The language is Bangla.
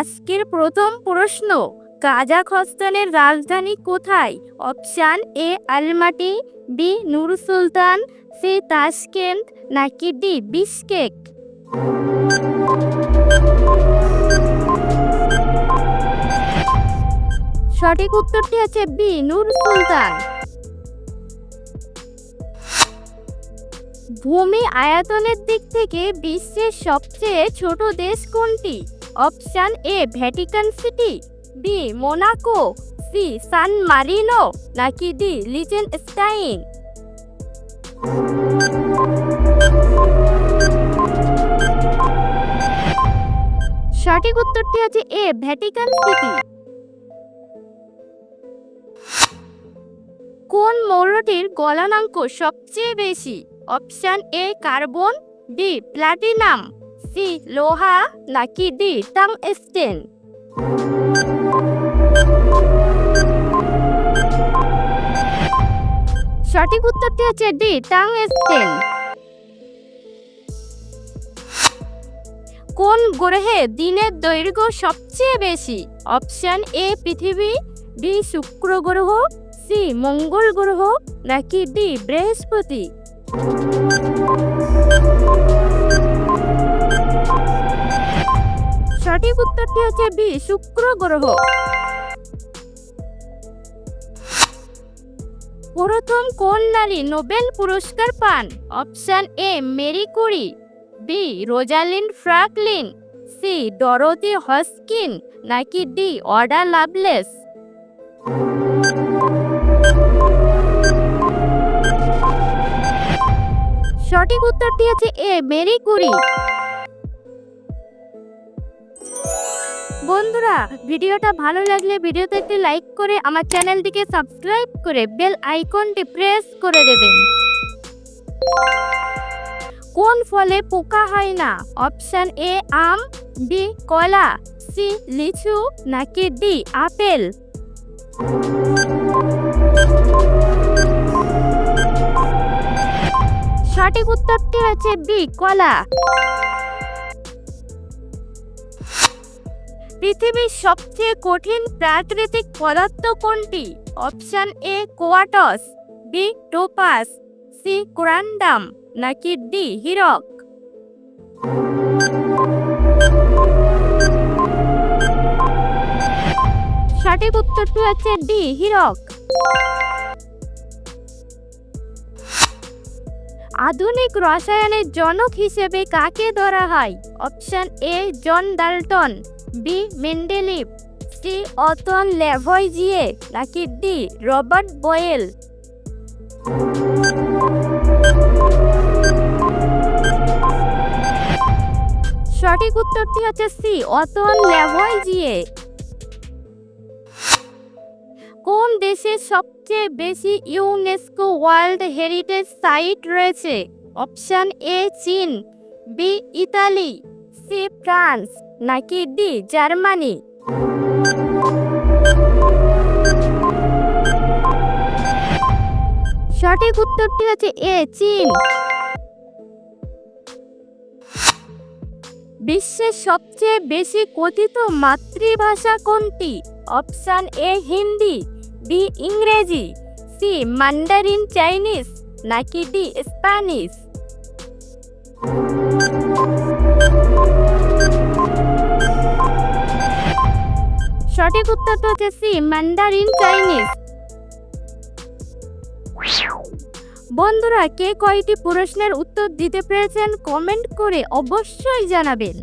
আজকের প্রথম প্রশ্ন কাজাখস্তানের রাজধানী কোথায়? Option A, Almaty, B, Nur Sultan, C Tashkent নাকি ডি, বিশকেক? সঠিক উত্তরটি আছে বি, নুর সুলতান। ভূমি আয়তনের দিক থেকে বিশ্বের সবচেয়ে ছোট দেশ কোনটি? Option A Vatican City, B Monaco, C San Marino, নাকি ডি লিজেন স্টাইন সঠিক উত্তরটি আছে এ, ভ্যাটিকান সিটি। কোন মৌলটির গলনাঙ্ক সবচেয়ে বেশি? Option A, carbon, B, platinum. C লোহা নাকি ডি টাংস্টেন সঠিক উত্তরটি হচ্ছে ডি টাংস্টেন কোন গ্রহে দিনের দৈর্ঘ্য সবচেয়ে বেশি? অপশন এ পৃথিবী বি শুক্র গ্রহ সি মঙ্গল গ্রহ, নাকি ডি বৃহস্পতি? উত্তরটি হচ্ছে বি, শুক্র গ্রহ। প্রথম কোন নারী নোবেল পুরস্কার পান? Option A, Marie Curie, B, Rosalind Franklin C, Dorothy Hodgkin, নাকি ডি, অর্ডা লাভলেস? সঠিক উত্তরটি আছে এ, মেরি কুরি। বন্ধুরা, ভিডিওটা ভালো লাগলে ভিডিওতে একটি লাইক করে আমার চ্যানেলটিকে সাবস্ক্রাইব করে বেল আইকনটি প্রেস করে দেবেন। কোন ফলে পোকা হয় না? অপশন এ, আম, বি, কলা, সি, লিচু, নাকি ডি, আপেল? সঠিক উত্তরটি হচ্ছে বি, কলা। পৃথিবীর সবচেয়ে কঠিন প্রাকৃতিক পদার্থ কোনটি? Option A quartz B, topaz, C, corundum, নাকি ডি, হিরক? সঠিক উত্তরটি হচ্ছে ডি, হিরক। আধুনিক রসায়নের জনক হিসেবে কাকে ধরা হয়? Option A, John Dalton. B Mendeleev, C Antoine Lavoisier নাকি ডি রবার্ট বয়েল? সঠিক উত্তরটি হচ্ছে সি, অতন ল্যাভয়েজিয়ে কোন দেশে সবচেয়ে বেশি ইউনেস্কো ওয়ার্ল্ড হেরিটেজ সাইট রয়েছে? অপশান এ, চীন, বি, ইতালি। সি ফ্রান্স, নাকি ডি, জার্মানি? সঠিক উত্তরটি হচ্ছে এ, চীন। বিশ্বের সবচেয়ে বেশি কথিত মাতৃভাষা কোনটি? অপশান এ, হিন্দি, বি, ইংরেজি, সি, মান্ডারিন চাইনিজ, নাকি ডি, স্প্যানিশ? সঠিক উত্তরটা হচ্ছে সি ম্যান্ডারিন চাইনিজ। বন্ধুরা, কে কয়টি প্রশ্নের উত্তর দিতে পেরেছেন কমেন্ট করে অবশ্যই জানাবেন।